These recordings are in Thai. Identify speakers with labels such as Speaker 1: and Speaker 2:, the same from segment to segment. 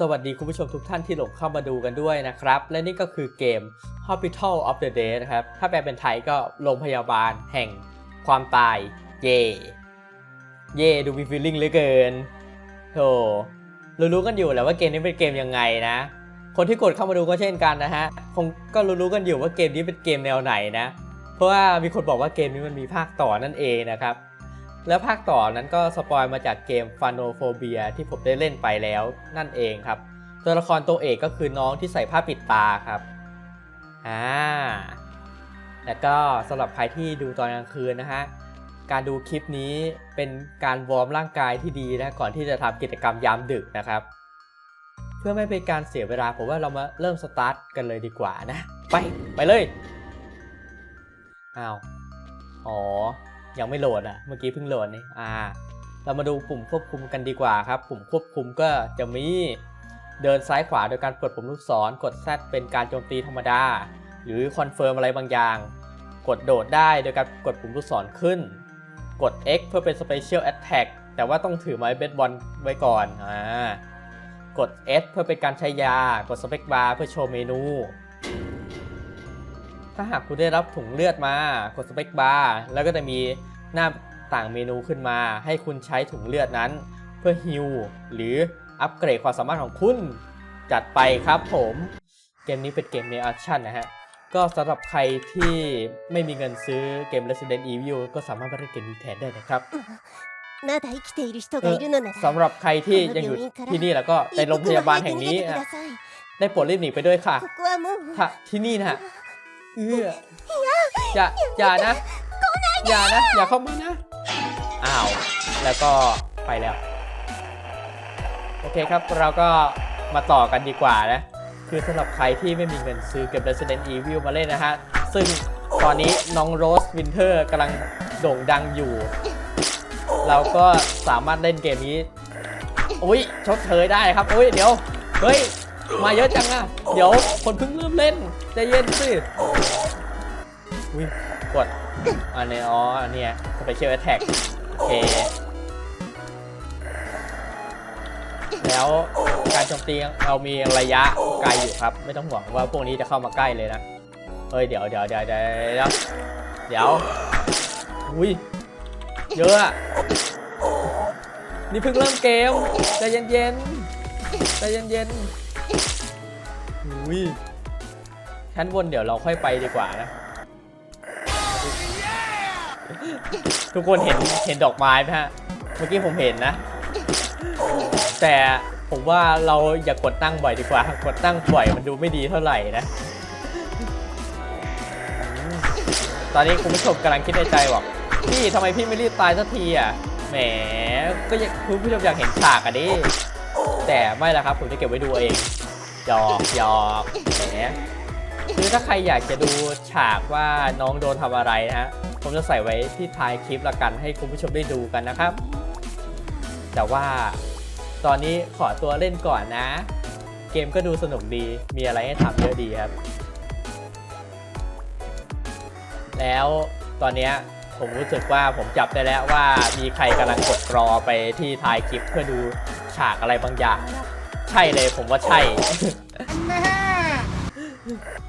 Speaker 1: สวัสดีคุณผู้ชมทุกท่านที่หลงเข้ามาดูกันด้วยนะครับ และนี่ก็คือเกม Hospital of the Day นะครับ ถ้าแปลเป็นไทยก็โรงพยาบาลแห่งความตาย เย่เย่ดูมีฟีลลิ่งเหลือเกินโธ่รู้ๆกันอยู่แหละว่าเกมนี้เป็นเกมยังไงนะ คนที่กดเข้ามาดูก็เช่นกันนะฮะ คงก็รู้ๆกันอยู่ว่าเกมนี้เป็นเกมแนวไหนนะ เพราะว่ามีคนบอกว่าเกมนี้มันมีภาคต่อนั่นเองนะครับ แล้วภาคต่อนั้นก็สปอยมาจากเกม f a n o p h o b i a ที่ผมได้เล่นไปแล้วนั่นเองครับ ตัวละครตัวเอกก็คือน้องที่ใส่ผ้าปิดตาครับอ่าแล้วก็สำหรับใครที่ดูตอนกลางคืนนะฮะการดูคลิปนี้เป็นการวอร์มร่างกายที่ดีนะก่อนที่จะทำกิจกรรมยามดึกนะครับ เพื่อไม่เป็นการเสียเวลาผมว่าเรามาเริ่มสตาร์ทกันเลยดีกว่านะ ไป ไปเลยอ้าวอ๋อ ยังไม่โหลดอะ เมื่อกี้เพิ่งโหลดนี่อ่า เรามาดูปุ่มควบคุมกันดีกว่าครับ ปุ่มควบคุมก็จะมีเดินซ้ายขวาโดยการกดปุ่มลูกศร กด Z เป็นการโจมตีธรรมดา หรือคอนเฟิร์มอะไรบางอย่าง กดโดดได้โดยการกดปุ่มลูกศรขึ้น กด X เพื่อเป็น Special Attack แต่ว่าต้องถือไม้เบสบอลไว้ก่อน อ่า กด S เพื่อเป็นการใช้ยา กด Space Bar เพื่อโชว์เมนู ถ้าหากคุณได้รับถุงเลือดมากดสเปกบาร์แล้วก็จะมีหน้าต่างเมนูขึ้นมา ให้คุณใช้ถุงเลือดนั้น เพื่อฮิวหรืออัปเกรดความสามารถของคุณจัดไปครับผม เกมนี้เป็นเกมเนแอคชั่นนะฮะ ก็สำหรับใครที่ไม่มีเงินซื้อเกม Resident Evil ก็สามารถมาเล่นเกมนี้แทนได้นะครับสำหรับใครที่ยังอยู่ที่นี่แล้วก็ในโรงพยาบาลแห่งนี้ ได้ปลดรีบหนีไปด้วยค่ะที่นี่นะฮะ เอออย่าอย่านะ อย่านะ อย่าเข้ามานะ อ้าว แล้วก็ไปแล้ว โอเคครับ เราก็มาต่อกันดีกว่านะ คือสำหรับใครที่ไม่มีเงินซื้อเกม Resident Evil มาเล่นนะฮะ ซึ่งตอนนี้น้องโรสวินเทอร์กำลังโด่งดังอยู่ เราก็สามารถเล่นเกมนี้ อุ้ยชดเชยได้ครับ อุ้ย เดี๋ยว เฮ้ย มาเยอะจังอะเดี๋ยวคนเพิ่งเริ่มเล่น ใจเย็นสิอุ้ยกดอันนี้อ๋ออันเนี้ยสเปเชียลแอ t แท็กโอเค แล้วการโจมตีเรามีระยะไกลอยู่ครับ ไม่ต้องห่วงว่าพวกนี้จะเข้ามาใกล้เลยนะเฮ้ยเดี๋ยวเดี๋ยวเดี๋ยวเดี๋ยวเดี๋ยวเดี๋ยวอุ้ยเยอะอะนี่เพิ่งเริ่มเกมใจเย็นๆใจเย็นๆอุ้ย ชั้นบนเดี๋ยวเราค่อยไปดีกว่านะ ทุกคนเห็นเห็นดอกไม้ไหมฮะ เมื่อกี้ผมเห็นนะ แต่ผมว่าเราอย่ากดตั้งบ่อยดีกว่า กดตั้งบ่อยมันดูไม่ดีเท่าไหร่นะ ตอนนี้คุณผู้ชมกำลังคิดในใจบอกพี่ทำไมพี่ไม่รีบตายสักทีอะ แหม ก็อยากคุณผู้ชมอยากเห็นฉากอะดิ แต่ไม่ละครับ ผมจะเก็บไว้ดูเองหยอกหยอกแหม คือถ้าใครอยากจะดูฉากว่าน้องโดนทำอะไรนะฮะ ผมจะใส่ไว้ที่ท้ายคลิปละกันให้คุณผู้ชมได้ดูกันนะครับ แต่ว่าตอนนี้ขอตัวเล่นก่อนนะ เกมก็ดูสนุกดี มีอะไรให้ทำเยอะดีครับ แล้วตอนนี้ผมรู้สึกว่าผมจับได้แล้วว่ามีใครกำลังกดรอไปที่ท้ายคลิปเพื่อดูฉากอะไรบางอย่าง ใช่เลยผมว่าใช่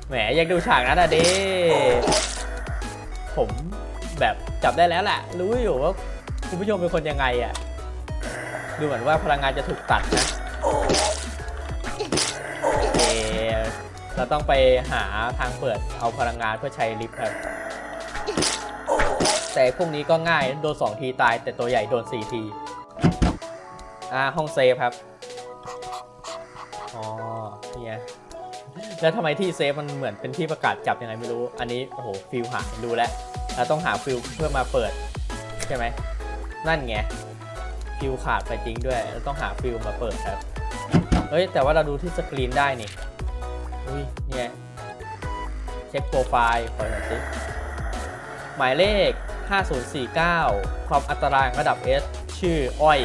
Speaker 1: แหมยากดูฉากนั้นอะดิผมแบบจับได้แล้วแหละ รู้อยู่ว่าคุณผู้ชมเป็นคนยังไงอะ ดูเหมือนว่าพลังงานจะถูกตัดนะเราต้องไปหาทางเปิดเอาพลังงานเพื่อใช้ลิฟต์ครับแต่พวกนี้ก็ง่ายโดน 2 ทีตาย แต่ตัวใหญ่โดน 4 ที อ่า ห้องเซฟครับ อ๋อเนี่ย แล้วทำไมที่เซฟมันเหมือนเป็นที่ประกาศจับยังไงไม่รู้ อันนี้โอ้โหฟิลหาดูแล้วเราต้องหาฟิลเพื่อมาเปิดใช่ไหมนั่นไงฟิลขาดไปจริงด้วยเราต้องหาฟิลมาเปิดครับเฮ้ยแต่ว่าเราดูที่สกรีนได้นี่อุ้ยเนี่ยเช็คโปรไฟล์ขอหน่อยสิหมายเลข 5049 ความอันตรายระดับ S ชื่ออ้อย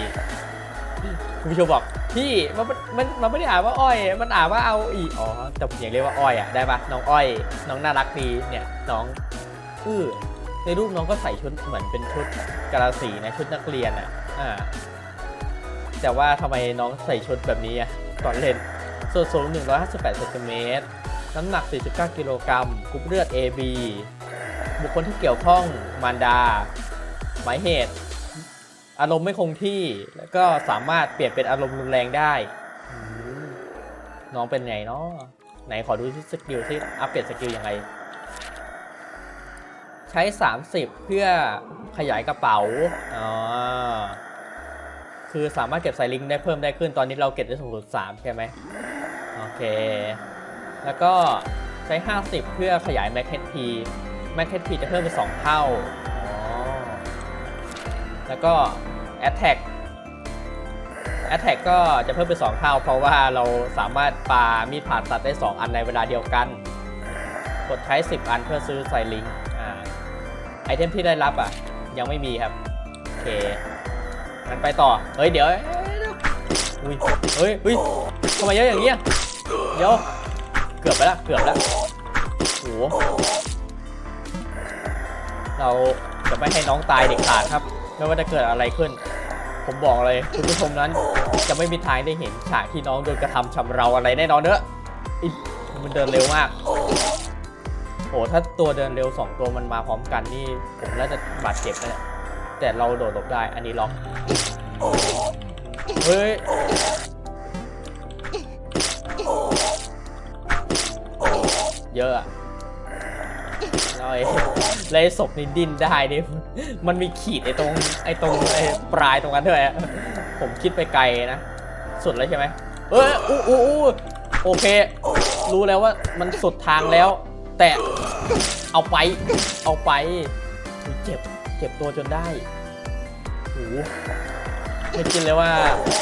Speaker 1: คุณผู้ชมบอก พี่มันมันมันไม่ได้อ่านว่าอ้อย มันอ่านว่าเอาอีอ๋อแต่ผมอยากเรียกว่าอ้อยอะได้ปะน้องอ้อย น้องน่ารักดีเนี่ยน้องอือในรูปน้องก็ใส่ชุดเหมือนเป็นชุดกาลสีนะชุดนักเรียนอะอ่าแต่ว่าทำไมน้องใส่ชุดแบบนี้อะก่อนเล่นส่วนสูง 158เซนติเมตรน้ำหนัก 49 กิโลกรัมกรุ๊ปเลือด AB บุคคลที่เกี่ยวข้องมารดา หมายเหตุ อารมณ์ไม่คงที่ แล้วก็สามารถเปลี่ยนเป็นอารมณ์รุนแรงได้ น้องเป็นไงเนาะไหนขอดูสกิลที่อัปเกรดสกิลยังไง ใช้ 30 เพื่อขยายกระเป๋าอ๋อคือสามารถเก็บไซลิงได้เพิ่มได้ขึ้นตอนนี้เราเก็บได้สูงสุด3ใช่ไหมโอเค แล้วก็ใช้ 50 เพื่อขยายแมคเคนทีแมคเคนทีจะเพิ่มเป็น2เท่าแล้วก็ Attack Attack ก็จะเพิ่มเป็น 2 เท่า เพราะว่าเราสามารถปามีดผ่าตัดได้ 2 อันในเวลาเดียวกัน กดใช้ 10 อันเพื่อซื้อไซลิงอ่าไอเทมที่ได้รับอะ ยังไม่มีครับ โอเคงั้นไปต่อ เฮ้ย เดี๋ยวอุ้ยเฮ้ยเฮ้ยทำไมเยอะอย่างเงี้ยเดี๋ยว เกือบไปละเกือบล้โหเราจะไม่ให้น้องตายเด็ดขาดครับ ไม่ว่าจะเกิดอะไรขึ้น ผมบอกเลย คุณผู้ชมนั้นจะไม่มีทางได้เห็นฉากที่น้องโดนกระทำชำเราอะไรแน่นอนเนอะมันเดินเร็วมากโหถ้าตัวเดินเร็ว 2 ตัวมันมาพร้อมกันนี่ผมน่าจะบาดเจ็บนะเนี่ยแต่เราโดดหลบได้อันนี้ล็อกเฮ้ยเยอะอะ แล้วไอ้แล้วไอ้ศพนี่ดิ้นได้นี่มันมีขีดไอ้ตรงไอ้ตรงไอ้ปลายตรงนั้นด้วยอะผมคิดไปไกลนะ สุดแล้วใช่ไหมเอ้ยอู้อู้อู้โอเค รู้แล้วว่ามันสุดทางแล้ว แต่เอาไป เอาไปเจ็บเจ็บตัวจนได้โอ้โหไม่คิดเลยว่า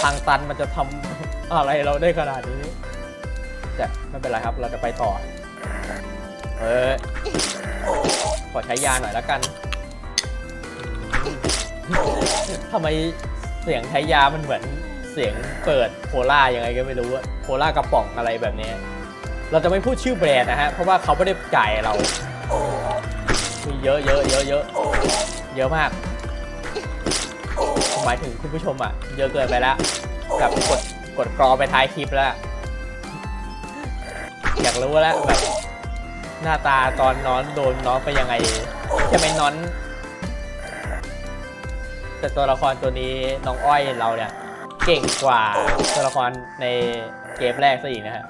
Speaker 1: ทางตันมันจะทำอะไรเราได้ขนาดนี้แต่ไม่เป็นไรครับเราจะไปต่อ เออ ขอใช้ยาหน่อยแล้วกันทำไมเสียงใช้ยามันเหมือนเสียงเปิดโคล่ายังไงก็ไม่รู้อะโคล่ากระป๋องอะไรแบบนี้ เราจะไม่พูดชื่อแบรนด์นะฮะ เพราะว่าเขาไม่ได้จ่ายเรามีเยอะเยอะเยอะเยอะเยอะมาก หมายถึงคุณผู้ชมอะเยอะเกินไปแล้วกับกดกดกรอไปท้ายคลิปแล้ว อยากรู้แล้วแบบ หน้าตาตอนนอนโดนน้องไปยังไงใช่ไหมน้อน แต่ตัวละครตัวนี้น้องอ้อยเราเนี่ย เก่งกว่าตัวละครในเกมแรกซะอีกนะฮะ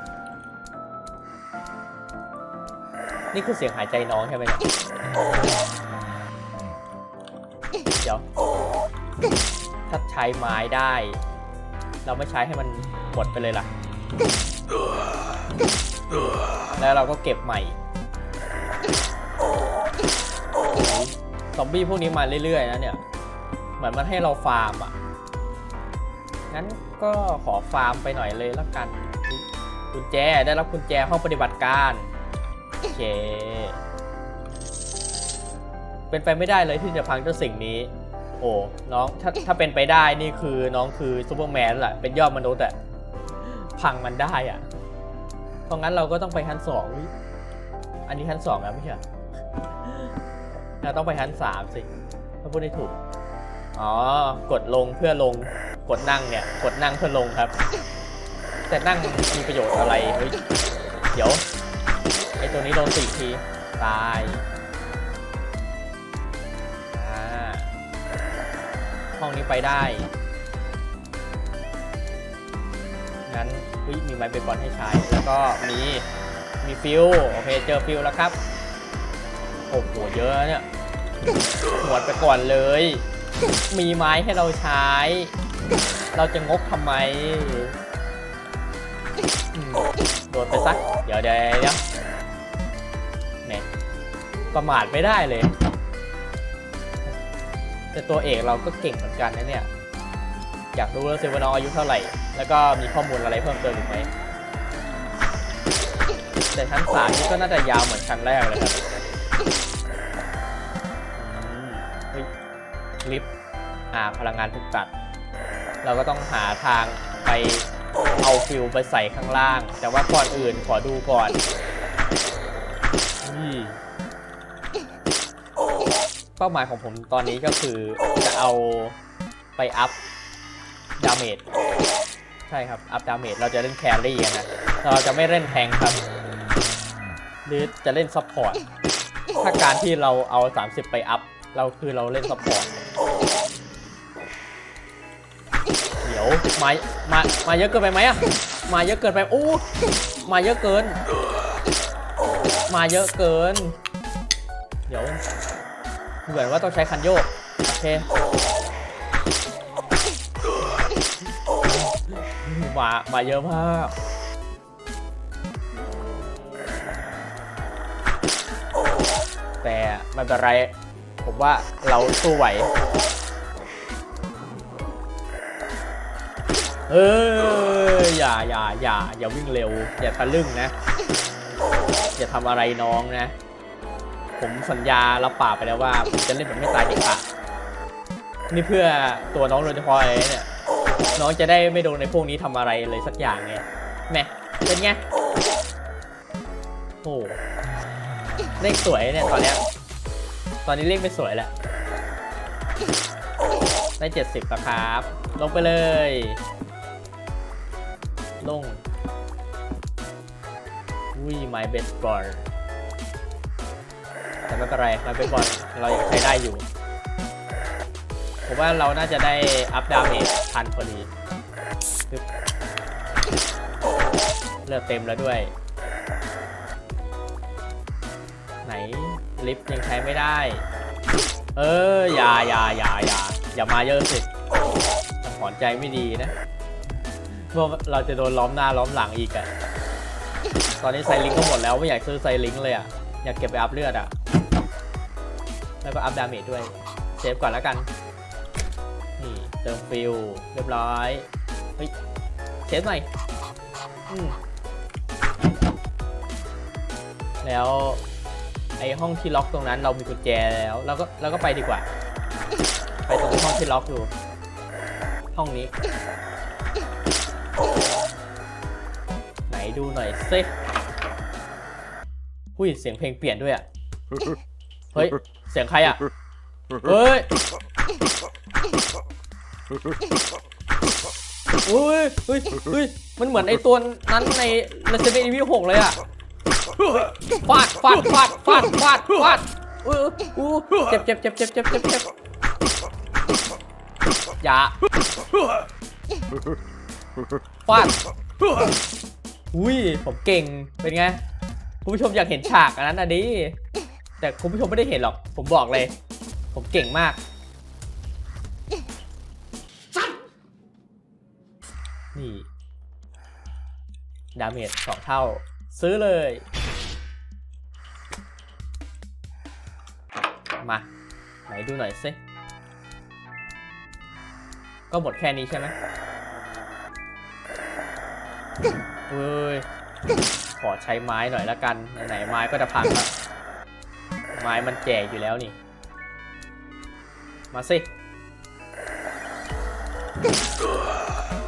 Speaker 1: นี่คือเสียงหายใจน้องใช่ไหมเนี่ยเดี๋ยวถ้าใช้ไม้ได้ เราไม่ใช้ให้มันหมดไปเลยล่ะ แล้วเราก็เก็บใหม่ ซอมบี้พวกนี้มาเรื่อยๆนะเนี่ย เหมือนมันให้เราฟาร์มอะ งั้นก็ขอฟาร์มไปหน่อยเลยละกัน กุญแจได้รับกุญแจห้องปฏิบัติการ โอเค เป็นไปไม่ได้เลยที่จะพังเจ้าสิ่งนี้ โอ้ น้องถ้าถ้าเป็นไปได้นี่คือน้องคือซูเปอร์แมนแหละ เป็นยอดมนุษย์อะพังมันได้อะเพราะงั้นเราก็ต้องไปชั้นสอง อันนี้ชั้นสองแล้วไม่ใช่ เราต้องไปชั้นสามสิถ้าพูดได้ถูก อ๋อ กดลงเพื่อลง กดนั่งเนี่ย กดนั่งเพื่อลงครับ แต่นั่งมีประโยชน์อะไร เฮ้ย เดี๋ยว ไอตัวนี้โดนสี่ที ตายอ่าห้องนี้ไปได้ งั้นเฮ้ยมีไม้เบสบอลให้ใช้ แล้วก็มี มีฟิวโอเค เจอฟิวแล้วครับ อ้โหเยอะเนี่ยหมดไปก่อนเลย มีไม้ให้เราใช้ เราจะงกทำไมโดนไปสัก เดี๋ยวเดี๋ยวเดี๋ยวเนี่ยประมาทไม่ได้เลย แต่ตัวเอกเราก็เก่งเหมือนกันนะเนี่ย อยากรู้แล้วสิวานองอายุเท่าไหร่ แล้วก็มีข้อมูลอะไรเพิ่มเติมอีกไหมแต่ชั้นสามนี่ก็น่าจะยาวเหมือนชั้นแรกเลยครับ ลิฟต์พลังงานถูกตัด เราก็ต้องหาทางไปเอาฟิวไปใส่ข้างล่าง แต่ว่าก่อนอื่นขอดูก่อนนี่เป้าหมายของผมตอนนี้ก็คือจะเอาไปอัพดาเมจใช่ครับ อัพดาเมจเราจะเล่นแครี่กันนะเราจะไม่เล่นแทงครับ หรือจะเล่นซัพพอร์ตถ้าการที่เราเอา 30 ไปอัพ เราคือเราเล่นซัพพอร์ต เดี๋ยวมามามาเยอะเกินไปไหมอะมาเยอะเกินไปโอ้มาเยอะเกิน มาเยอะเกิน เดี๋ยวเหมือนว่าต้องใช้คันโยกโอเคมามาเยอะมากแต่ไม่เป็นไร ผมว่าเราสู้ไหว เอออย่าอย่าอย่าอย่าวิ่งเร็ว อย่าทะลึ่งนะ อย่าทำอะไรน้องนะ ผมสัญญารับปากไปแล้วว่า ผมจะเล่นแบบไม่ตายเด็ดขาดนี่เพื่อตัวน้องโดยเฉพาะเลยเนี่ย น้องจะได้ไม่โดนในพวกนี้ทำอะไรเลยสักอย่างไงแม่เป็นไงโอ้เลขสวยเนี่ยตอนเนี้ย ตอนนี้เลขไม่สวยแล้วได้เจ็ดสิบแล้วครับ ลงไปเลย ลงอุ้ย my best ball แต่ไม่เป็นไร my best ball เรายังใช้ได้อยู่ ผมว่าเราน่าจะได้อัพดาเมจทันพอดีเลือดเต็มแล้วด้วย ไหน ลิฟต์ยังใช้ไม่ได้ เอออย่าอย่าอย่าอย่าอย่ามาเยอะสิถอนใจไม่ดีนะว่าเราจะโดนล้อมหน้าล้อมหลังอีกอะตอนนี้ไซลิงก็หมดแล้วไม่อยากซื้อไซลิงเลยอะอยากเก็บไปอัพเลือดอะแล้วก็อัพดาเมจด้วยเซฟก่อนแล้วกันนี่เติมฟิลเรียบร้อยเฮ้ยเซฟหน่อยอืมแล้ว ไอห้องที่ล็อกตรงนั้นเรามีกุญแจแล้วเราก็เราก็ไปดีกว่า ไปตรงห้องที่ล็อกอยู่ ห้องนี้ ไหนดูหน่อยสิหุ้ยเสียงเพลงเปลี่ยนด้วยอะ เฮ้ย เสียงใครอะ เฮ้ยอุ้ยเฮ้ยเฮ้ยมันเหมือนไอตัวนั้นใน Resident Evil 6 เลยอะ ฟาดฟาดฟาดฟาดฟาดฟาดเอออู้เจ็บเจ็บเจ็บเจ็บเจ็บเจ็บเจ็บอย่าฟาดอุ้ยผมเก่งเป็นไงคุณผู้ชมอยากเห็นฉากอันนั้นอะดิแต่คุณผู้ชมไม่ได้เห็นหรอก ผมบอกเลย ผมเก่งมากนี่ดาเมจสองเท่า ซื้อเลย ไหนดูหน่อยสิ ก็หมดแค่นี้ใช่ไหมเฮ้ย ขอใช้ไม้หน่อยละกัน ไหนๆไม้ก็จะพังแล้ว ไม้มันแก่อยู่แล้วนี่ มาสิ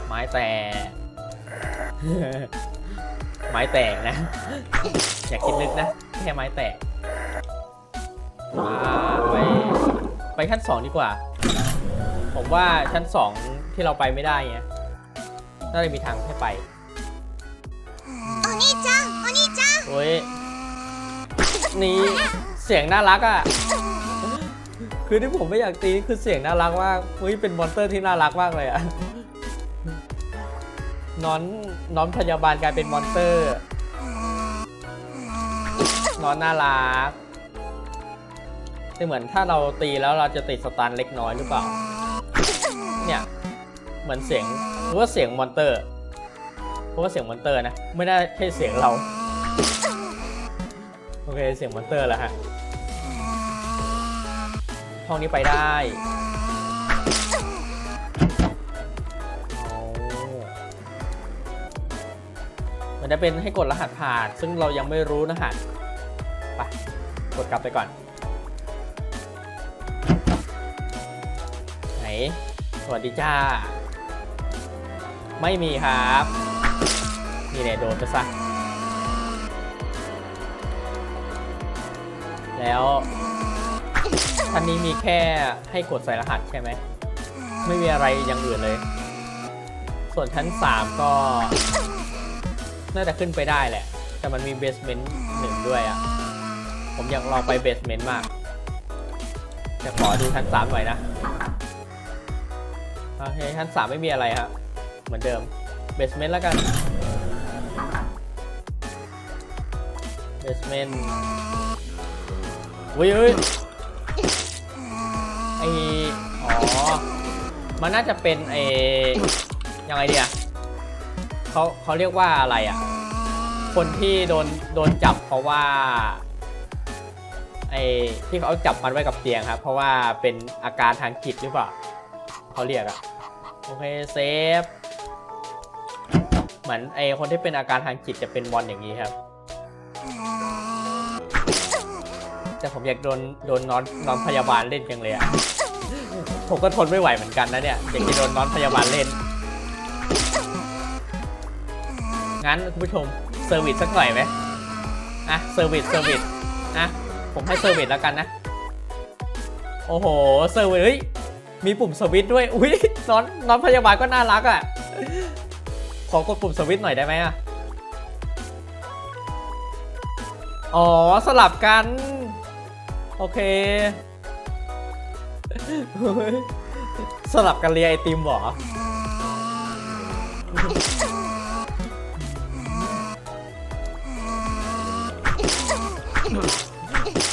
Speaker 1: ไม้แตก ไม้แตกนะ อย่าคิดลึกนะ แค่ไม้แตก มาไป ไปชั้น 2 ดีกว่า ผมว่าชั้น 2 ที่เราไปไม่ได้ไงน่าจะมีทางให้ไป
Speaker 2: โอนี่จังโอนี่จัง
Speaker 1: โอ้ยนี่เสียงน่ารักอะคือที่ผมไม่อยากตีคือเสียงน่ารักมากเฮ้ยเป็นมอนสเตอร์ที่น่ารักมากเลยอะนอนนอนพยาบาลกลายเป็นมอนสเตอร์นอนน่ารัก แต่เหมือนถ้าเราตีแล้วเราจะติดสตันเล็กน้อยหรือเปล่า เนี่ย เหมือนเสียงหรือว่าเสียงมอนเตอร์เพราะว่าเสียงมอนเตอร์นะ ไม่น่าใช่เสียงเรา โอเค เสียงมอนเตอร์แล้วฮะ ห้องนี้ไปได้เอามันจะเป็นให้กดรหัสผ่าน ซึ่งเรายังไม่รู้รหัสไปกดกลับไปก่อน สวัสดีจ้า ไม่มีครับ นี่เนี่ยโดนไปซะ แล้วท่านนี้มีแค่ให้กดใส่รหัสใช่ไหม ไม่มีอะไรอย่างอื่นเลย ส่วนชั้น 3 ก็ น่าจะขึ้นไปได้แหละ แต่มันมีเบสเมนต์หนึ่งด้วยอะ่ะ ผมอยากลองไปเบสเมนต์มากแต่ขอดูชั้น 3 หน่อยนะ โอเคชั้น3ไม่มีอะไรครับเหมือนเดิม เบสเมนต์แล้วกัน เบสเมนต์อุ้ยอุ้ยไออ๋อ มันน่าจะเป็นไอยังไงเดียเขาเขาเรียกว่าอะไรอะ คนที่โดนโดนจับเพราะว่าไอที่เขาจับมันไว้กับเตียงครับ เพราะว่าเป็นอาการทางจิตหรือเปล่า เขาเรียกอะโอเคเซฟเหมือนไอคนที่เป็นอาการทางจิตจะเป็นมอนอย่างนี้ครับ แต่ผมอยากโดนโดนนอนนอนพยาบาลเล่นจังเลยอะผมก็ทนไม่ไหวเหมือนกันนะเนี่ยอยากจะโดนนอนพยาบาลเล่น งั้นคุณผู้ชมเซอร์วิสสักหน่อยไหมอะเซอร์วิสเซอร์วิสอะผมให้เซอร์วิสแล้วกันนะ โอ้โห เซอร์วิสเฮ้ย มีปุ่มสวิตช์ด้วย อุ้ยนอนนอนพยาบาลก็น่ารักอะ ขอกดปุ่มสวิตช์หน่อยได้ไหมอะ อ๋อสลับกัน โอเค สลับกันเรียไอติมหรอ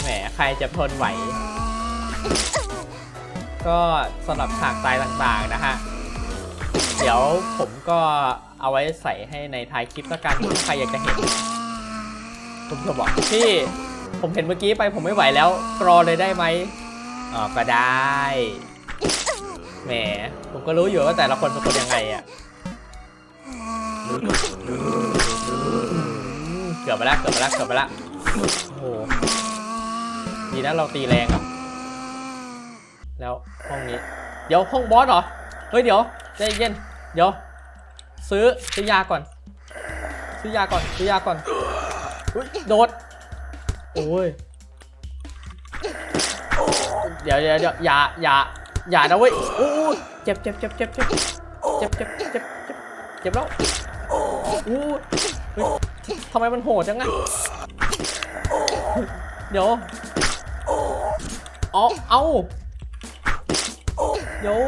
Speaker 1: แหมใครจะทนไหว ก็สำหรับฉากตายต่างๆนะฮะ เดี๋ยวผมก็เอาไว้ใส่ให้ในท้ายคลิปแล้วกันถ้าใครอยากจะเห็น ผมจะบอกพี่ผมเห็นเมื่อกี้ไปผมไม่ไหวแล้วกรอเลยได้ไหมอ๋อก็ได้แหมผมก็รู้อยู่ว่าแต่ละคนเป็นคนยังไงอะ่ะเกือบไปแล้วเกือบไปแล้วเกือบไปแล้วโอ้โหดีนะเราตีแรงอะ แล้วห้องนี้ เดี๋ยวห้องบอสเหรอ เฮ้ยเดี๋ยวใจเย็น เดี๋ยว ซื้อซื้อยาก่อน ซื้อยาก่อน ซื้อยาก่อนอุ๊ยโดด โอ้ย เดี๋ยวเดี๋ยวเดี๋ยวอย่าอย่าอย่านะเว้ยโอ้ยเจ็บเจ็บเจ็บเจ็บเจ็บเจ็บเจ็บเจ็บเจ็บเจ็บแล้วโอ้ยทำไมมันโหดจังอะเดี๋ยวเอเอา เดี๋ย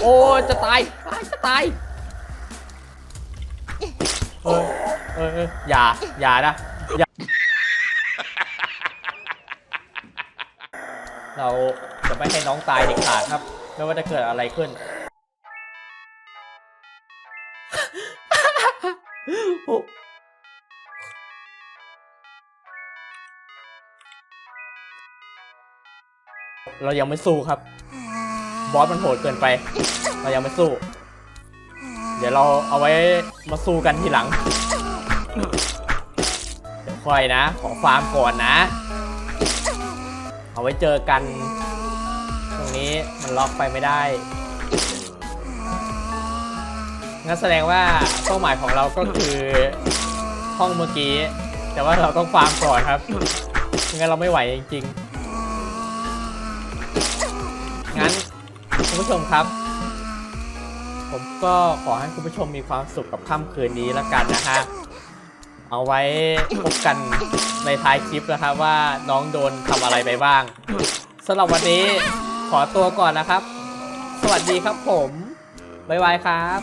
Speaker 1: โอ้จะตายตายจะตายเออเออเอออย่าอย่านะเราจะไม่ให้น้องตายเด็ดขาดครับ ไม่ว่าจะเกิดอะไรขึ้น เรายังไม่สู้ครับ บอสมันโหดเกินไป เรายังไม่สู้ เดี๋ยวเราเอาไว้มาสู้กันทีหลังเดี๋ยวค่อยนะ ขอฟาร์มก่อนนะ เอาไว้เจอกัน ตรงนี้มันล็อกไปไม่ได้งั้นแสดงว่าเป้าหมายของเราก็คือห้องเมื่อกี้ แต่ว่าเราต้องฟาร์มก่อนครับงั้นเราไม่ไหวจริงๆ คุณผู้ชมครับ ผมก็ขอให้คุณผู้ชมมีความสุขกับค่ำคืนนี้แล้วกันนะฮะ เอาไว้พบกันในท้ายคลิปนะครับว่าน้องโดนทำอะไรไปบ้างสำหรับวันนี้ขอตัวก่อนนะครับ สวัสดีครับผม บ๊ายบายครับ